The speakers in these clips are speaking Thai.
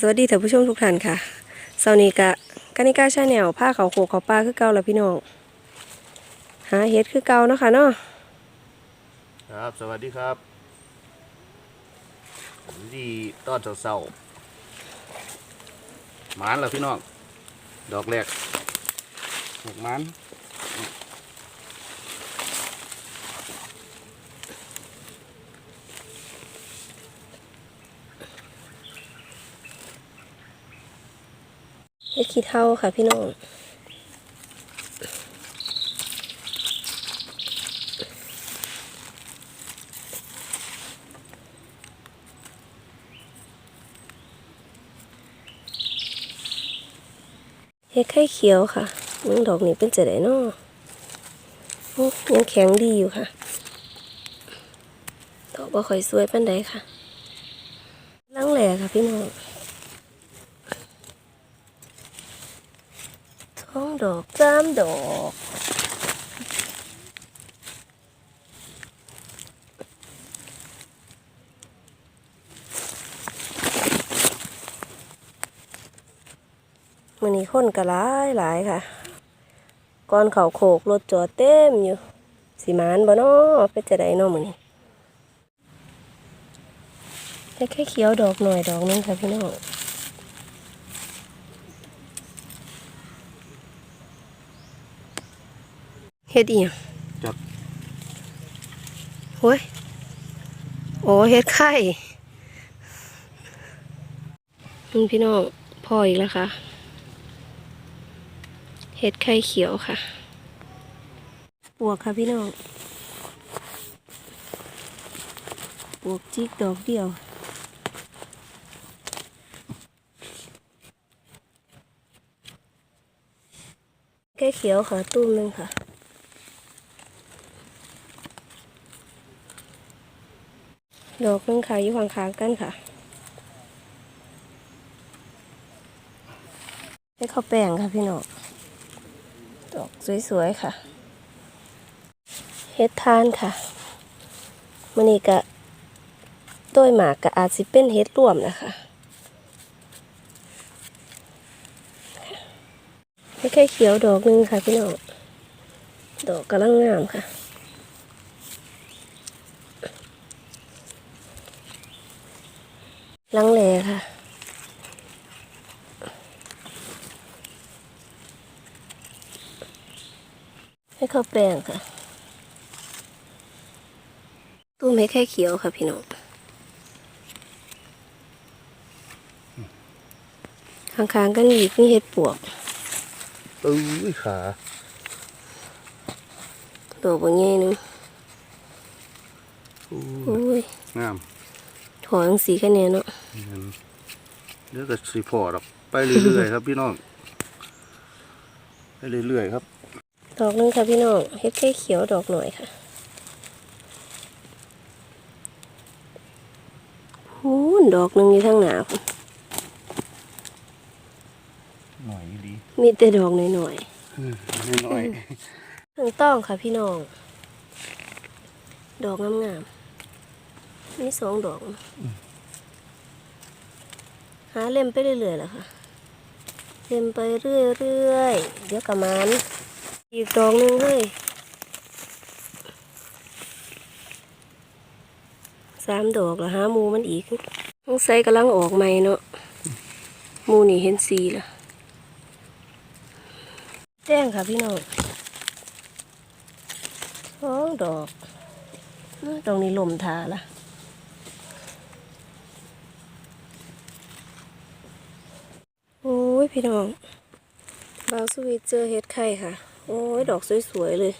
สวัสดีท่านผู้ชมทุกท่านค่ะเสาร์นี้กะกานิกาชาแนลผ้าเขาวโขกเขาปลาคือเก่าแล้วพี่น้องหาเฮ็ดคือเก่าเนาะค่ะเนาะครับสวัสดีครับผมดีต้อนเศร้าๆหมานแล้วพี่น้องดอกแรกดอกหมัน เฮ็ดขี้เท่าค่ะพี่น้องเฮ็ดไข่เขียวค่ะมึงดอกนี้เป็นจะไดเนอยังแข็งดีอยู่ค่ะ ดอกบ่ค่อยสวยปานใดค่ะลังแหล่ค่ะพี่น้อง องดอกสามดอกมันนี้คนก็หลายหลายค่ะก่อนเขาโขกรถจอดเต็มอยู่สิมานบ่นาะเป็นจะได้นาะมื้อนี้แค่แค่เขียวดอกหน่อยดอกนึงค่ะพี่น้อง ฮ็ดอีหยังจับโอ้ยโอ้เฮ็ดไข่นี่พี่น้องพ่ออีกแล้วค่ะเฮ็ดไข่เขียวค่ะ ปวกค่ะพี่น้อง ปวกจิกดอกเดียว ไข่เขียวค่ะตุ้มหนึงค่ะ ดอกนึงค่ะอยู่ข้างๆกันค่ะให้ข้าวแป้งค่ะพี่น้องดอกสวยๆค่ะเฮ็ดทานค่ะมันนี่กะต้ยหมากกะอาจสิเป็นเฮ็ดร่วมนะคะให้แค่เขียวดอกนึงค่ะพี่น้องดอกกำลังงามค่ะ ลังเลค่ะ ให้ข้าวแป้งค่ะ ตู้เม็ดไข่เขียวค่ะพี่น้องข้างๆกันอีกนี่เห็ดปวกเอ้ยขาตัวบางแง่นึงอู้โอ้ยงาม ถอยสีคะแนนเนาะเดี๋ยวก็สีพอดอกไปเรื่อยๆครับพี่น้องไปเรื่อยๆครับ ดอกนึงค่ะพี่น้องเห็ดไข่เขียวดอกหน่อยค่ะหูนดอกหนึงอยู่ทางหนาพุ่นหน่อยดีมีแต่ดอกหน่อยน้อยๆถึงต้องค่ะพี่น้อง ดอกงามๆ มีสองดอกหาเล่มไปเรื่อยๆแหละค่ะ เล่มไปเรื่อยๆเดี๋ยวกระมันอีกดอกหนึงเลยสามดอกแล้วหามูมันอีกต้องใส่กำลังออกใหม่เนาะมูนี่เห็นสีล้วแจ้งค่ะพี่น้องสองดอกตรงนี้ลมทาละโอ้ย พี่น้องบาวสวีทเจอเฮ็ดไข่ค่ะ โอ้ย ดอกสวย ๆ เลย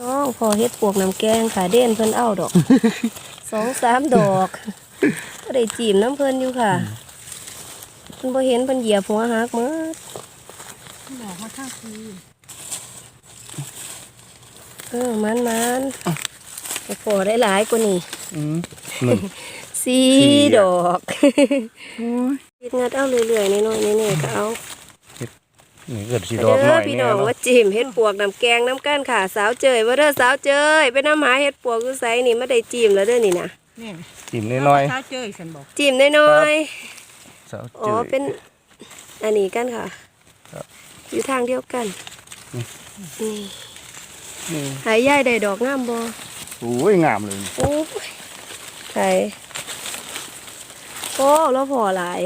น้องพอเฮ็ดปวกน้ำแกงค่ะเด่นเพิ่นเอาดอก สองสามดอก ก็ได้จีมน้ำเพิ่นอยู่ค่ะ เพิ่นบ่เห็นเพิ่นเหยียบหัวหักหมืดบอกว่าถ้าคือเออมันมันไป พอได้หลายกว่านี้อืมหนึ่งสี่สี่ดอะอกโอ้ยคิดงัดเอาเรื่อยๆน้อยๆแน่ๆก็เอานี่เกิดสีเด้ดอกหน่ออยพี่เนี่น้ยองเนาะว่าจิ้มเฮ็ดปวกน้ำแกงน้ำก้านค่ะสาวเจยว่าเด้อสาวเจยไปน้ำหาเฮ็ดปวกอยู่ไสนี่ไม่ได้จิ้มแล้วเด้อนี่นะนี่จิ้มน้อยเช้าเจอฉันบอกจิ้มน้อยๆสาวๆเจอ๋ออเป็นอันนี้กันค่ะครับอยู่ทางเดียวกันนี่นี่นี่หายย่ายได้ดอกงามบ่ โอ้ยงามเลยโอ้ยไข่โอ้แล้วพอหลาย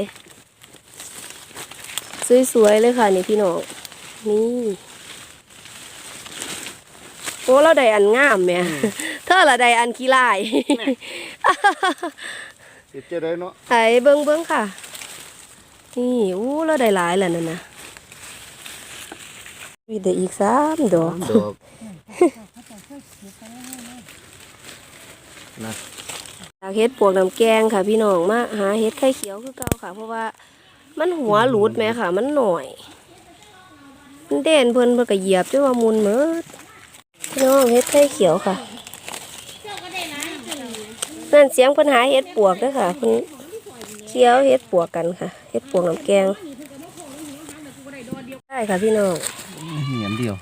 สวยๆเลยค่ะนี่พี่น้องนี่โอ้เราได้อันงามแหม่เธอละได้อันขี้ลายเจ็บจะได้เนาะไอ้เบิ้งเบิ้งค่ะ นี่อู้เราได้หลายแล้วนั่นนะมีแต่อีกสามดอกดอก นะจากเฮ็ดปวกน้ำแกงค่ะพี่น้องมาหาเฮ็ดไข่เขียวคือเก่าค่ะ เพราะว่ามันหัวหลุดแหม่ค่ะ มันหน่อยมันเด่นเพิ่นเพิ่นก็เหยียบจนว่ามุนหมืดพี่น้องเฮ็ดไข่เขียวค่ะนั่นเสียงเพิ่นหาเฮ็ดปวกเด้อค่ะเพิ่นเคี้ยวเฮ็ดปวกกันค่ะเฮ็ดปวกน้ำแกงได้ค่ะพี่น้องเหนียนเดียว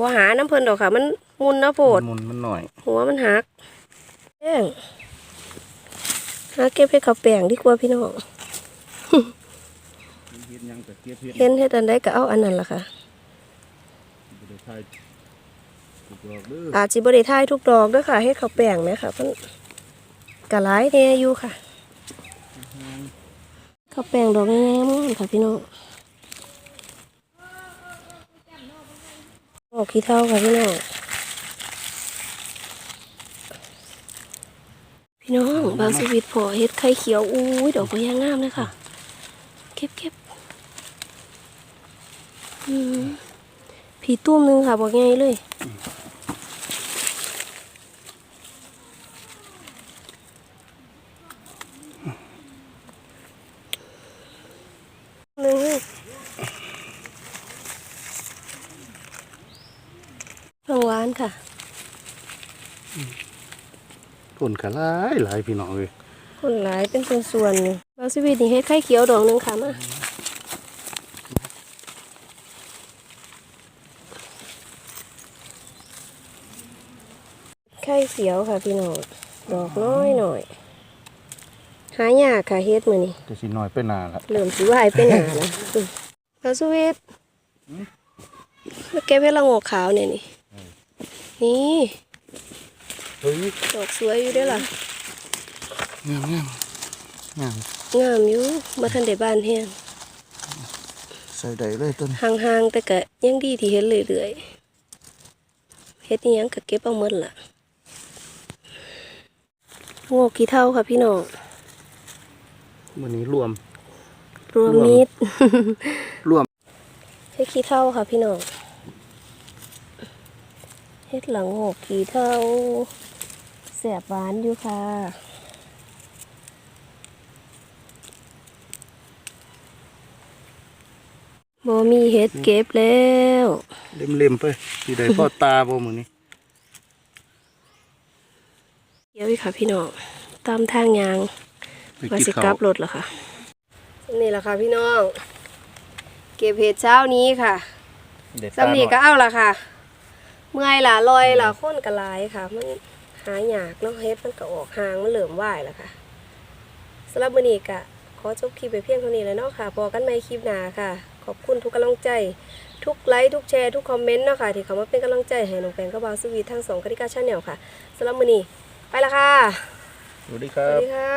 บ่หาน้ำเพิ่นดอกค่ะ มัน มุนเนาะโพดมันมันหน่อย หัวมันหักแป้งหาเก็บให้เขาวแป้งดีกว่าพี่น้องเฮ็ดยังแต่เก็บเฮ็ดเห็นเฮ็ดอันใดก็เอาอันนั้นล่ะค่ะบ่ได้ทายถูกดอกเด้ออาจสิบ่ได้ทายทุกดอกเด้วยค่ะเฮ็ดเขาวแป้งแหมค่ะเพิ่นก็หลายแน่อยู่ค่ะข้าวแป้งดอกงามๆค่ะพี่น้องออกขี้เท่าค่ะพี่น้อง พี่น้องบางสวิตพอเฮ็ดไข่เขียวอู้ยดอกก็ยังงามเลยค่ะเก็บเก็บอืมผีตุ้มหนึงค่ะบอกไงเลยหนึ่งเพิ่งหวานค่ะ ผลกะหลายหลายพี่น้องเลยคนหลายเป็นส่วนๆนี่บางสวิตนี่เฮ็ดไข่เขียวดอกหนึงค่ะมาไข่เขียวค่ะพี่น้องดอกน้อยหน่อยหายากค่ะเฮ็ดมือนี่จะสิน้อยไปหนาละเริ่มสิวายไปหนาแล้วบางสวิตมาเก็บให้ละโงกขาวเนี่ยนี่นี่ ฮ้ยดอกสวยอยู่เด้อล่ะงามงามงามงามอยู่มาทันได้บ้านแห้งใส่ได้เลยต้นห่างๆแต่ก็ยังดีที่เห็นเรื่อยๆเฮ็ดอิหยังก็เก็บเอาหมดล่ะโงกกี่เท่าค่ะพี่น้องมื้อนี้รวม รวมมิตรรวมเฮ็ดขี้เท่าค่ะพี่น้องเฮ็ดหลังโงกขี้เท่าแสบหวานอยู่ค่ะบ่มีเฮ็ดเก็บแล้วเล่มๆไปสิได้พ่อตาบ่มื้อนี้เดี๋ยวอีกค่ะพี่น้องตามทางยางไปมากินสิกข้าลัวบรถแล้วค่ะนี่แหละค่ะพี่น้อง เก็บเห็ดเช้านี้ค่ะเด็ดสำนีก็เอาละค่ะ เมื่อยล่ะลอยล่ะค้นกระลายค่ะมัน หายากเนาะเฮ็ดมันก็ออกหางมันเหลื่อมไหวแล้วค่ะสำหรับมื้อนี้ก็ขอจบคลิปไปเพียงเท่านี้แล้วเนาะค่ะพอกันใหม่คลิปหน้าค่ะ ขอบคุณทุกกำลังใจ ทุกไลค์ทุกแชร์ทุกคอมเมนต์เนาะค่ะที่เขามาเป็นกำลังใจให้น้องแปงกับบาวสวีททั้งสองคดิกาชาแนลค่ะสำหรับมื้อนี้ไปละค่ะสวัสดีคสรัวัสบดีค่ะ